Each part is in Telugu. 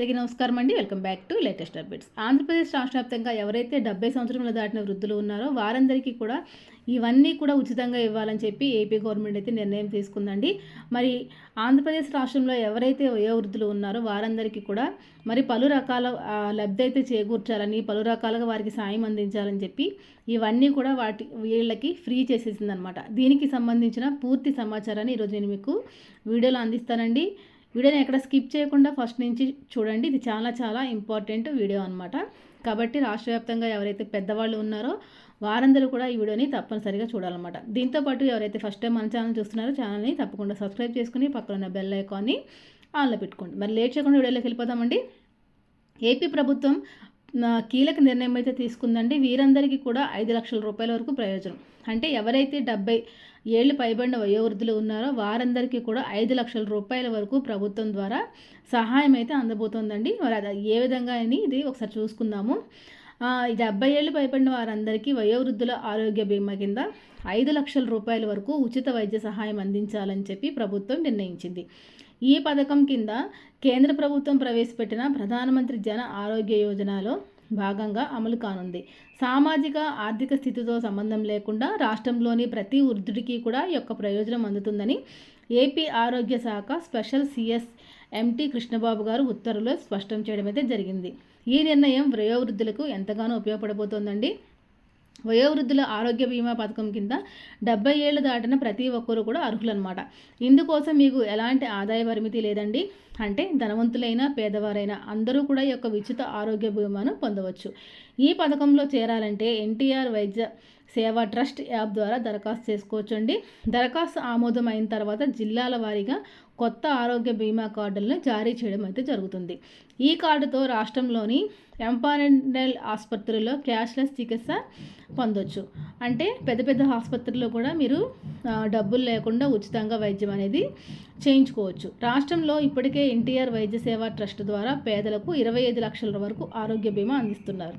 అందరికీ నమస్కారం అండి. Welcome back to latest updates. Andhra Pradesh రాష్ట్ర వ్యాప్తంగా ఎవరైతే డెబ్బై సంవత్సరంలో దాటిన వృద్ధులు ఉన్నారో వారందరికీ కూడా ఇవన్నీ కూడా ఉచితంగా ఇవ్వాలని చెప్పి ఏపీ గవర్నమెంట్ అయితే నిర్ణయం తీసుకుందండి. మరి ఆంధ్రప్రదేశ్ రాష్ట్రంలో ఎవరైతే వయోవృద్ధులు ఉన్నారో వారందరికీ కూడా మరి పలు రకాల లబ్ధి అయితే చేకూర్చాలని పలు రకాలుగా వారికి సాయం అందించాలని చెప్పి ఇవన్నీ కూడా వాటి వీళ్ళకి ఫ్రీ చేసేసింది అనమాట దీనికి సంబంధించిన పూర్తి సమాచారాన్ని ఈరోజు నేను మీకు వీడియోలో అందిస్తానండి. వీడియోని ఎక్కడ స్కిప్ చేయకుండా ఫస్ట్ నుంచి చూడండి. ఇది చాలా చాలా ఇంపార్టెంట్ వీడియో అనమాట కాబట్టి రాష్ట్ర వ్యాప్తంగా ఎవరైతే పెద్దవాళ్ళు ఉన్నారో వారందరూ కూడా ఈ వీడియోని తప్పనిసరిగా చూడాలన్నమాట. దీంతోపాటు ఎవరైతే ఫస్ట్ టైం మన ఛానల్ చూస్తున్నారో ఛానల్ని తప్పకుండా సబ్స్క్రైబ్ చేసుకుని పక్కన ఉన్న బెల్ ఐకాన్ని ఆన్లో పెట్టుకోండి. మరి లేట్ చేయకుండా వీడియోలోకి వెళ్ళిపోతామండి ఏపీ ప్రభుత్వం కీలక నిర్ణయం అయితే తీసుకుందండి. వీరందరికీ కూడా ఐదు లక్షల రూపాయల వరకు ప్రయోజనం. అంటే ఎవరైతే డెబ్బై ఏళ్ళు పైబడిన వయోవృద్ధులు ఉన్నారో వారందరికీ కూడా ఐదు లక్షల రూపాయల వరకు ప్రభుత్వం ద్వారా సహాయం అయితే అందబోతోందండి. మరి అది ఏ విధంగా అని ఇది ఒకసారి చూసుకుందాము. డెబ్బై ఏళ్ళు పైబడిన వారందరికీ వయోవృద్ధుల ఆరోగ్య బీమా కింద ఐదు లక్షల రూపాయల వరకు ఉచిత వైద్య సహాయం అందించాలని చెప్పి ప్రభుత్వం నిర్ణయించింది. ఈ పథకం కింద కేంద్ర ప్రభుత్వం ప్రవేశపెట్టిన ప్రధానమంత్రి జన ఆరోగ్య యోజనలో భాగంగా అమలు కానుంది. సామాజిక ఆర్థిక స్థితితో సంబంధం లేకుండా రాష్ట్రంలోని ప్రతి వృద్ధుడికి కూడా యొక్క ప్రయోజనం అందుతుందని ఏపీ ఆరోగ్య శాఖ స్పెషల్ సిఎస్ ఎంటీ కృష్ణబాబు గారు ఉత్తర్వులో స్పష్టం చేయడం అయితే జరిగింది. ఈ నిర్ణయం వయోవృద్ధులకు ఎంతగానో ఉపయోగపడబోతోందండి. వయోవృద్ధుల ఆరోగ్య బీమా పథకం కింద డెబ్బై ఏళ్ళు దాటిన ప్రతి ఒక్కరూ కూడా అర్హులన్నమాట. ఇందుకోసం మీకు ఎలాంటి ఆదాయ పరిమితి లేదండి. అంటే ధనవంతులైనా పేదవారైనా అందరూ కూడా ఈ యొక్క ఉచిత ఆరోగ్య బీమాను పొందవచ్చు. ఈ పథకంలో చేరాలంటే ఎన్టీఆర్ వైద్య సేవా ట్రస్ట్ యాప్ ద్వారా దరఖాస్తు చేసుకోవచ్చండి. దరఖాస్తు ఆమోదం అయిన తర్వాత జిల్లాల వారీగా కొత్త ఆరోగ్య బీమా కార్డులను జారీ చేయడం అయితే జరుగుతుంది. ఈ కార్డుతో రాష్ట్రంలోని ఎంపారెంటల్ ఆసుపత్రుల్లో క్యాష్లెస్ చికిత్స పొందొచ్చు. అంటే పెద్ద పెద్ద ఆసుపత్రుల్లో కూడా మీరు డబ్బులు లేకుండా ఉచితంగా వైద్యం అనేది చేయించుకోవచ్చు. రాష్ట్రంలో ఇప్పటికే ఎన్టీఆర్ వైద్య సేవ ట్రస్ట్ ద్వారా పేదలకు ఇరవై ఐదు లక్షల వరకు ఆరోగ్య బీమా అందిస్తున్నారు.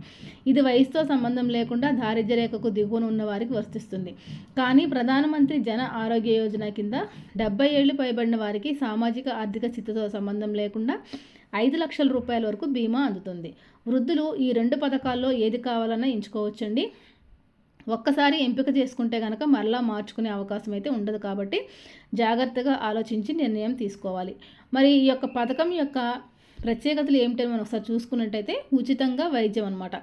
ఇది వయసుతో సంబంధం లేకుండా దారిద్ర్య రేఖకు దిగువన ఉన్న వారికి వర్తిస్తుంది. కానీ ప్రధానమంత్రి జన ఆరోగ్య యోజన కింద డెబ్బై ఏళ్ళు పైబడిన వారికి సామాజిక ఆర్థిక స్థితితో సంబంధం లేకుండా ఐదు లక్షల రూపాయల వరకు బీమా అందుతుంది. వృద్ధులు ఈ రెండు పథకాల్లో ఏది కావాలన్నా ఎంచుకోవచ్చండి. ఒక్కసారి ఎంపిక చేసుకుంటే కనుక మరలా మార్చుకునే అవకాశం అయితే ఉండదు కాబట్టి జాగ్రత్తగా ఆలోచించి నిర్ణయం తీసుకోవాలి. మరి ఈ యొక్క పథకం యొక్క ప్రత్యేకతలు ఏమిటని మనం ఒకసారి చూసుకున్నట్టయితే ఉచితంగా వైద్యం అనమాట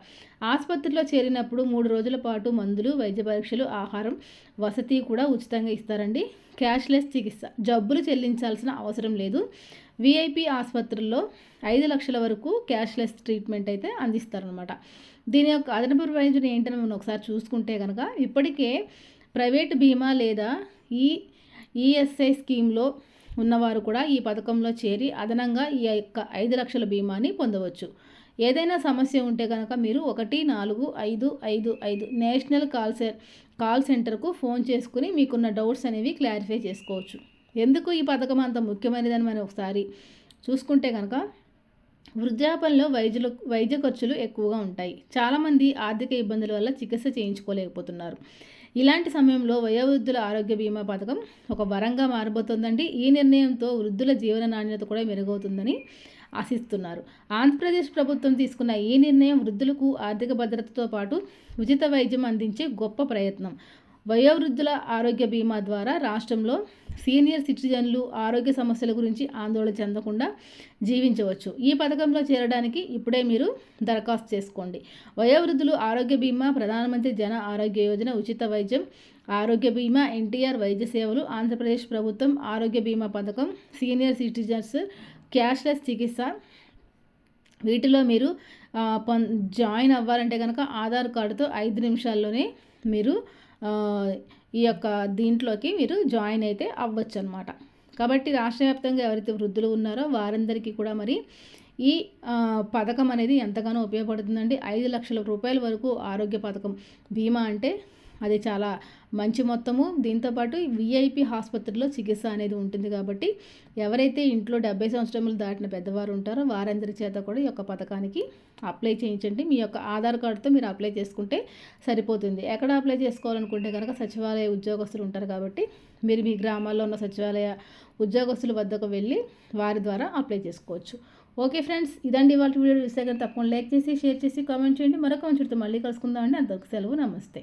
ఆసుపత్రిలో చేరినప్పుడు మూడు రోజుల పాటు మందులు వైద్య పరీక్షలు ఆహారం వసతి కూడా ఉచితంగా ఇస్తారండి. క్యాష్లెస్ చికిత్స. జబ్బులు చెల్లించాల్సిన అవసరం లేదు. విఐపి ఆసుపత్రుల్లో ఐదు లక్షల వరకు క్యాష్లెస్ ట్రీట్మెంట్ అయితే అందిస్తారనమాట దీని యొక్క అదనపు ప్రయోజనం ఏంటని మనం ఒకసారి చూసుకుంటే కనుక ఇప్పటికే ప్రైవేట్ బీమా లేదా ఈ ఈఎస్ఐ స్కీమ్లో ఉన్నవారు కూడా ఈ పథకంలో చేరి అదనంగా ఈ యొక్క ఐదు లక్షల బీమాని పొందవచ్చు. ఏదైనా సమస్య ఉంటే కనుక మీరు ఒకటి నాలుగు ఐదు ఐదు ఐదు నేషనల్ కాల్ సె కాల్ సెంటర్కు ఫోన్ చేసుకుని మీకున్న డౌట్స్ అనేవి క్లారిఫై చేసుకోవచ్చు. ఎందుకు ఈ పథకం అంత ముఖ్యమైనదని మనం ఒకసారి చూసుకుంటే కనుక వృద్ధాపంలో వైద్యులు వైద్య ఖర్చులు ఎక్కువగా ఉంటాయి. చాలామంది ఆర్థిక ఇబ్బందుల వల్ల చికిత్స చేయించుకోలేకపోతున్నారు. ఇలాంటి సమయంలో వయోవృద్ధుల ఆరోగ్య బీమా పథకం ఒక వరంగా మారబోతోందండి. ఈ నిర్ణయంతో వృద్ధుల జీవన నాణ్యత కూడా మెరుగవుతుందని ఆశిస్తున్నారు. ఆంధ్రప్రదేశ్ ప్రభుత్వం తీసుకున్న ఈ నిర్ణయం వృద్ధులకు ఆర్థిక భద్రతతో పాటు ఉచిత వైద్యం అందించే గొప్ప ప్రయత్నం. వయోవృద్ధుల ఆరోగ్య బీమా ద్వారా రాష్ట్రంలో సీనియర్ సిటిజన్లు ఆరోగ్య సమస్యల గురించి ఆందోళన చెందకుండా జీవించవచ్చు. ఈ పథకంలో చేరడానికి ఇప్పుడే మీరు దరఖాస్తు చేసుకోండి. వయోవృద్ధులు ఆరోగ్య బీమా ప్రధానమంత్రి జన ఆరోగ్య యోజన ఉచిత వైద్యం ఆరోగ్య బీమా ఎన్టీఆర్ వైద్య సేవలు ఆంధ్రప్రదేశ్ ప్రభుత్వం ఆరోగ్య బీమా పథకం సీనియర్ సిటిజన్స్ క్యాష్లెస్ చికిత్స. వీటిలో మీరు జాయిన్ అవ్వాలంటే కనుక ఆధార్ కార్డుతో ఐదు నిమిషాల్లోనే మీరు ఈ యొక్క దీంట్లోకి మీరు జాయిన్ అయితే అవ్వచ్చు అనమాట కాబట్టి రాష్ట్ర వ్యాప్తంగా ఎవరైతే వృద్ధులు ఉన్నారో వారందరికీ కూడా మరి ఈ పథకం అనేది ఎంతగానో ఉపయోగపడుతుందండి. ఐదు లక్షల రూపాయల వరకు ఆరోగ్య పథకం. బీమా అంటే అది చాలా మంచి మొత్తము. దీంతోపాటు విఐపి ఆసుపత్రిలో చికిత్స అనేది ఉంటుంది కాబట్టి ఎవరైతే ఇంట్లో డెబ్బై సంవత్సరములు దాటిన పెద్దవారు ఉంటారో వారందరి చేత కూడా ఈ యొక్క పథకానికి అప్లై చేయించండి. మీ యొక్క ఆధార్ కార్డుతో మీరు అప్లై చేసుకుంటే సరిపోతుంది. ఎక్కడ అప్లై చేసుకోవాలనుకుంటే కనుక సచివాలయ ఉద్యోగస్తులు ఉంటారు కాబట్టి మీరు మీ గ్రామాల్లో ఉన్న సచివాలయ ఉద్యోగస్తుల వద్దకు వెళ్ళి వారి ద్వారా అప్లై చేసుకోవచ్చు. ఓకే ఫ్రెండ్స్ ఇదండి వాళ్ళ వీడియో. చూసే కానీ తప్పకుండా లైక్ చేసి షేర్ చేసి కామెంట్ చేయండి. మరొక మంచితో మళ్ళీ కలుసుకుందామండి. అంతవరకు సెలవు నమస్తే.